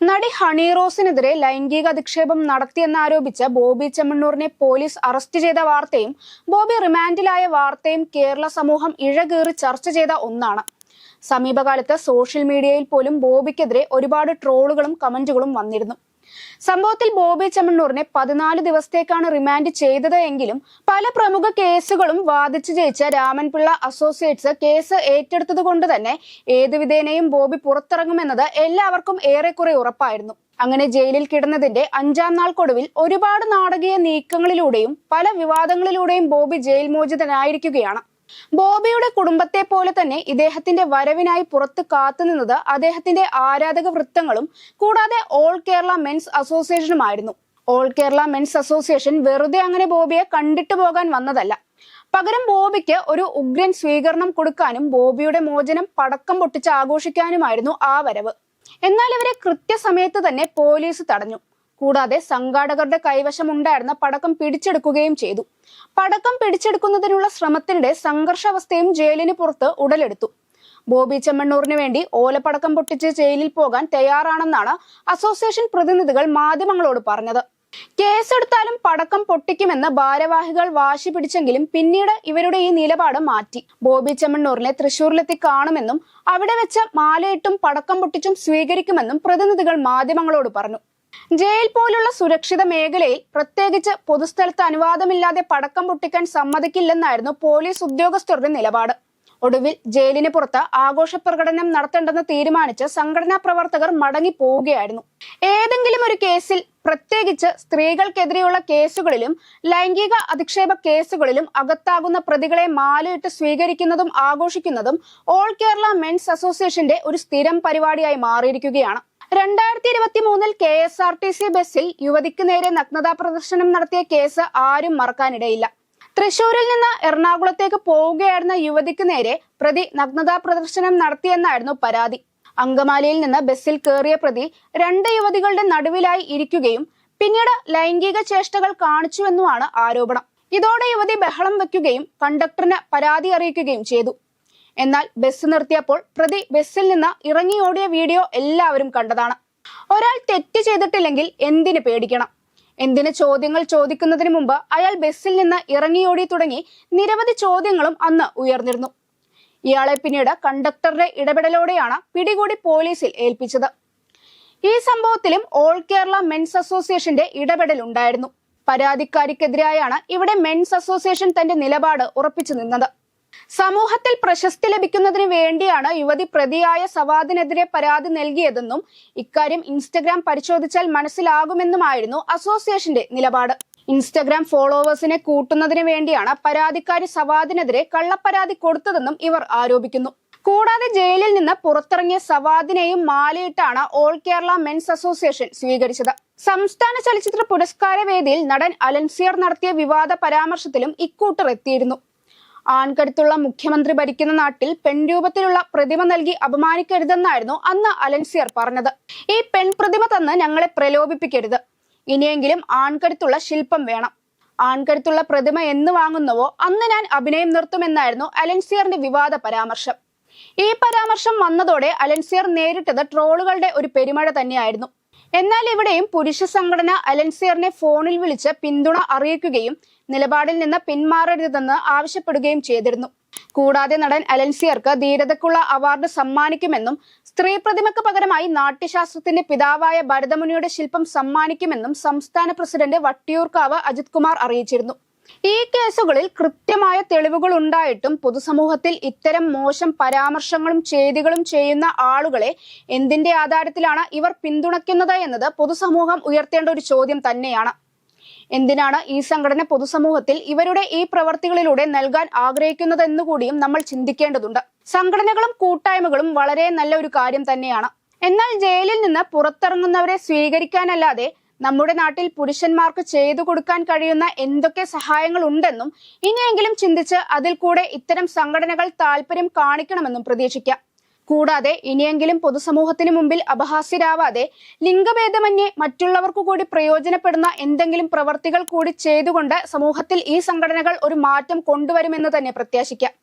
നടി ഹണി റോസിനെതിരെ ലൈംഗിക അധിക്ഷേപം നടത്തിയെന്നാരോപിച്ച് ബോബി ചെമ്മണ്ണൂറിനെ പോലീസ് അറസ്റ്റ് ചെയ്ത വാർത്തയും ബോബി റിമാൻഡിലായ വാർത്തയും കേരള സമൂഹം ഇഴകേറി ചർച്ച ചെയ്ത ഒന്നാണ്. സമീപകാലത്ത് സോഷ്യൽ മീഡിയയിൽ പോലും ബോബിക്കെതിരെ ഒരുപാട് ട്രോളുകളും കമന്റുകളും വന്നിരുന്നു. സംഭവത്തിൽ ബോബി ചെമ്മണ്ണൂറിനെ പതിനാല് ദിവസത്തേക്കാണ് റിമാൻഡ് ചെയ്തത് എങ്കിലും പല പ്രമുഖ കേസുകളും വാദിച്ചു ജയിച്ച രാമൻപിള്ള അസോസിയേറ്റ്സ് കേസ് ഏറ്റെടുത്തത് കൊണ്ട് തന്നെ ഏതുവിധേനയും ബോബി പുറത്തിറങ്ങുമെന്നത് എല്ലാവർക്കും ഏറെക്കുറെ ഉറപ്പായിരുന്നു. അങ്ങനെ ജയിലിൽ കിടന്നതിന്റെ അഞ്ചാം നാൾക്കൊടുവിൽ ഒരുപാട് നാടകീയ നീക്കങ്ങളിലൂടെയും പല വിവാദങ്ങളിലൂടെയും ബോബി ജയിൽ മോചിതനായിരിക്കുകയാണ്. ബോബിയുടെ കുടുംബത്തെ പോലെ തന്നെ ഇദ്ദേഹത്തിന്റെ വരവിനായി പുറത്ത് കാത്തുനിന്നത് അദ്ദേഹത്തിന്റെ ആരാധക വൃത്തങ്ങളും കൂടാതെ ഓൾ കേരള മെൻസ് അസോസിയേഷനുമായിരുന്നു. ഓൾ കേരള മെൻസ് അസോസിയേഷൻ വെറുതെ അങ്ങനെ ബോബിയെ കണ്ടിട്ട് പോകാൻ വന്നതല്ല. പകരം ബോബിക്ക് ഒരു ഉഗ്രൻ സ്വീകരണം കൊടുക്കാനും ബോബിയുടെ മോചനം പടക്കം പൊട്ടിച്ച് ആഘോഷിക്കാനുമായിരുന്നു ആ വരവ്. എന്നാൽ ഇവരെ കൃത്യസമയത്ത് തന്നെ പോലീസ് തടഞ്ഞു. കൂടാതെ സംഘാടകരുടെ കൈവശമുണ്ടായിരുന്ന പടക്കം പിടിച്ചെടുക്കുകയും ചെയ്തു. പടക്കം പിടിച്ചെടുക്കുന്നതിനുള്ള ശ്രമത്തിന്റെ സംഘർഷാവസ്ഥയും ജയിലിന് പുറത്ത് ഉടലെടുത്തു. ബോബി ചെമ്മണ്ണൂറിന് വേണ്ടി ഓലപ്പടക്കം പൊട്ടിച്ച് ജയിലിൽ പോകാൻ തയ്യാറാണെന്നാണ് അസോസിയേഷൻ പ്രതിനിധികൾ മാധ്യമങ്ങളോട് പറഞ്ഞത്. കേസെടുത്താലും പടക്കം പൊട്ടിക്കുമെന്ന് ഭാരവാഹികൾ വാശി പിടിച്ചെങ്കിലും പിന്നീട് ഇവരുടെ ഈ നിലപാട് മാറ്റി. ബോബി ചെമ്മണ്ണൂറിനെ തൃശൂരിലെത്തി കാണുമെന്നും അവിടെ വെച്ച് മാലയിട്ടും പടക്കം പൊട്ടിച്ചും സ്വീകരിക്കുമെന്നും പ്രതിനിധികൾ മാധ്യമങ്ങളോട് പറഞ്ഞു. ജയിൽ പോലുള്ള സുരക്ഷിത മേഖലയിൽ പ്രത്യേകിച്ച് പൊതുസ്ഥലത്ത് അനുവാദമില്ലാതെ പടക്കം പൊട്ടിക്കാൻ സമ്മതിക്കില്ലെന്നായിരുന്നു പോലീസ് ഉദ്യോഗസ്ഥരുടെ നിലപാട്. ഒടുവിൽ ജയിലിന് പുറത്ത് ആഘോഷ പ്രകടനം നടത്തേണ്ടെന്ന് തീരുമാനിച്ച് സംഘടനാ പ്രവർത്തകർ മടങ്ങി പോവുകയായിരുന്നു. ഏതെങ്കിലും ഒരു കേസിൽ പ്രത്യേകിച്ച് സ്ത്രീകൾക്കെതിരെയുള്ള കേസുകളിലും ലൈംഗിക അധിക്ഷേപ കേസുകളിലും അകത്താകുന്ന പ്രതികളെ മാലയിട്ട് സ്വീകരിക്കുന്നതും ആഘോഷിക്കുന്നതും ഓൾ കേരള മെൻസ് അസോസിയേഷന്റെ ഒരു സ്ഥിരം പരിപാടിയായി മാറിയിരിക്കുകയാണ്. രണ്ടായിരത്തി ഇരുപത്തി മൂന്നിൽ K S R T C ബസ്സിൽ യുവതിക്ക് നേരെ നഗ്നതാ പ്രദർശനം നടത്തിയ കേസ് ആരും മറക്കാനിടയില്ല. തൃശൂരിൽ നിന്ന് എറണാകുളത്തേക്ക് പോവുകയായിരുന്ന യുവതിക്ക് നേരെ പ്രതി നഗ്നതാ പ്രദർശനം നടത്തിയെന്നായിരുന്നു പരാതി. അങ്കമാലിയിൽ നിന്ന് ബസ്സിൽ കയറിയ പ്രതി രണ്ട് യുവതികളുടെ നടുവിലായി ഇരിക്കുകയും പിന്നീട് ലൈംഗിക ചേഷ്ടകൾ കാണിച്ചുവെന്നുമാണ് ആരോപണം. ഇതോടെ യുവതി ബഹളം വെക്കുകയും കണ്ടക്ടറിന് പരാതി അറിയിക്കുകയും ചെയ്തു. എന്നാൽ ബസ് നിർത്തിയപ്പോൾ പ്രതി ബസ്സിൽ നിന്ന് ഇറങ്ങി ഓടിയ വീഡിയോ എല്ലാവരും കണ്ടതാണ്. ഒരാൾ തെറ്റ് ചെയ്തിട്ടില്ലെങ്കിൽ എന്തിന് പേടിക്കണം? എന്തിന് ചോദ്യങ്ങൾ ചോദിക്കുന്നതിന് മുമ്പ് അയാൾ ബസ്സിൽ നിന്ന് ഇറങ്ങിയോടി തുടങ്ങി നിരവധി ചോദ്യങ്ങളും അന്ന് ഉയർന്നിരുന്നു. ഇയാളെ പിന്നീട് കണ്ടക്ടറുടെ ഇടപെടലോടെയാണ് പിടികൂടി പോലീസിൽ ഏൽപ്പിച്ചത്. ഈ സംഭവത്തിലും ഓൾ കേരള മെൻസ് അസോസിയേഷന്റെ ഇടപെടൽ ഉണ്ടായിരുന്നു. പരാതിക്കാരിക്കെതിരായാണ് ഇവിടെ മെൻസ് അസോസിയേഷൻ തന്റെ നിലപാട് ഉറപ്പിച്ചു നിന്നത്. സമൂഹത്തിൽ പ്രശസ്തി ലഭിക്കുന്നതിന് വേണ്ടിയാണ് യുവതി പ്രതിയായ സവാദിനെതിരെ പരാതി നൽകിയതെന്നും ഇക്കാര്യം ഇൻസ്റ്റഗ്രാം പരിശോധിച്ചാൽ മനസ്സിലാകുമെന്നുമായിരുന്നു അസോസിയേഷന്റെ നിലപാട്. ഇൻസ്റ്റഗ്രാം ഫോളോവേഴ്സിനെ കൂട്ടുന്നതിന് വേണ്ടിയാണ് പരാതിക്കാരി സവാദിനെതിരെ കള്ളപ്പരാതി കൊടുത്തതെന്നും ഇവർ ആരോപിക്കുന്നു. കൂടാതെ ജയിലിൽ നിന്ന് പുറത്തിറങ്ങിയ സവാദിനെയും മാലയിട്ടാണ് ഓൾ കേരള മെൻസ് അസോസിയേഷൻ സ്വീകരിച്ചത്. സംസ്ഥാന ചലച്ചിത്ര പുരസ്കാര വേദിയിൽ നടൻ അലൻസിയർ നടത്തിയ വിവാദ പരാമർശത്തിലും ഇക്കൂട്ടർ എത്തിയിരുന്നു. ആൺകരുത്തുള്ള മുഖ്യമന്ത്രി ഭരിക്കുന്ന നാട്ടിൽ പെൺരൂപത്തിലുള്ള പ്രതിമ നൽകി അപമാനിക്കരുതെന്നായിരുന്നു അന്ന് അലൻസിയർ പറഞ്ഞത്. ഈ പെൺപ്രതിമ തന്ന് ഞങ്ങളെ പ്രലോഭിപ്പിക്കരുത്. ഇനിയെങ്കിലും ആൺകരുത്തുള്ള ശില്പം വേണം. ആൺകരുത്തുള്ള പ്രതിമ എന്ന് വാങ്ങുന്നുവോ അന്ന് ഞാൻ അഭിനയം നിർത്തുമെന്നായിരുന്നു അലൻസിയറിന്റെ വിവാദ പരാമർശം. ഈ പരാമർശം വന്നതോടെ അലൻസിയർ നേരിട്ടത് ട്രോളുകളുടെ ഒരു പെരുമഴ തന്നെയായിരുന്നു. എന്നാൽ ഇവിടെയും പുരുഷ സംഘടന അലൻസിയറിനെ ഫോണിൽ വിളിച്ച് പിന്തുണ അറിയിക്കുകയും നിലപാടിൽ നിന്ന് പിന്മാറരുതെന്ന് ആവശ്യപ്പെടുകയും ചെയ്തിരുന്നു. കൂടാതെ നടൻ അലൻസിയർക്ക് ധീരതയ്ക്കുള്ള അവാർഡ് സമ്മാനിക്കുമെന്നും സ്ത്രീ പ്രതിമയ്ക്ക് പകരമായി നാട്യശാസ്ത്രത്തിന്റെ പിതാവായ ഭരതമുനിയുടെ ശില്പം സമ്മാനിക്കുമെന്നും സംസ്ഥാന പ്രസിഡന്റ് വട്ടിയൂർക്കാവ് അജിത് കുമാർ അറിയിച്ചിരുന്നു. ഈ കേസുകളിൽ കൃത്യമായ തെളിവുകൾ ഉണ്ടായിട്ടും പൊതുസമൂഹത്തിൽ ഇത്തരം മോശം പരാമർശങ്ങളും ചെയ്തികളും ചെയ്യുന്ന ആളുകളെ എന്തിന്റെ ആധാരത്തിലാണ് ഇവർ പിന്തുണയ്ക്കുന്നത് എന്നത് പൊതുസമൂഹം ഉയർത്തേണ്ട ഒരു ചോദ്യം തന്നെയാണ്. എന്തിനാണ് ഈ സംഘടന പൊതുസമൂഹത്തിൽ ഇവരുടെ ഈ പ്രവർത്തികളിലൂടെ നൽകാൻ ആഗ്രഹിക്കുന്നതെന്നുകൂടിയും നമ്മൾ ചിന്തിക്കേണ്ടതുണ്ട്. സംഘടനകളും കൂട്ടായ്മകളും വളരെ നല്ല ഒരു കാര്യം തന്നെയാണ്. എന്നാൽ ജയിലിൽ നിന്ന് പുറത്തിറങ്ങുന്നവരെ സ്വീകരിക്കാനല്ലാതെ നമ്മുടെ നാട്ടിൽ പുരുഷന്മാർക്ക് ചെയ്തു കൊടുക്കാൻ കഴിയുന്ന എന്തൊക്കെ സഹായങ്ങൾ ഉണ്ടെന്നും ഇനിയെങ്കിലും ചിന്തിച്ച് അതിൽ കൂടെ ഇത്തരം സംഘടനകൾ താല്പര്യം കാണിക്കണമെന്നും പ്രതീക്ഷിക്കാം. കൂടാതെ ഇനിയെങ്കിലും പൊതുസമൂഹത്തിന് മുമ്പിൽ അപഹാസ്യരാവാതെ ലിംഗഭേദമന്യേ മറ്റുള്ളവർക്കു കൂടി പ്രയോജനപ്പെടുന്ന എന്തെങ്കിലും പ്രവർത്തികൾ കൂടി ചെയ്തുകൊണ്ട് സമൂഹത്തിൽ ഈ സംഘടനകൾ ഒരു മാറ്റം കൊണ്ടുവരുമെന്ന് തന്നെ പ്രത്യാശിക്കാം.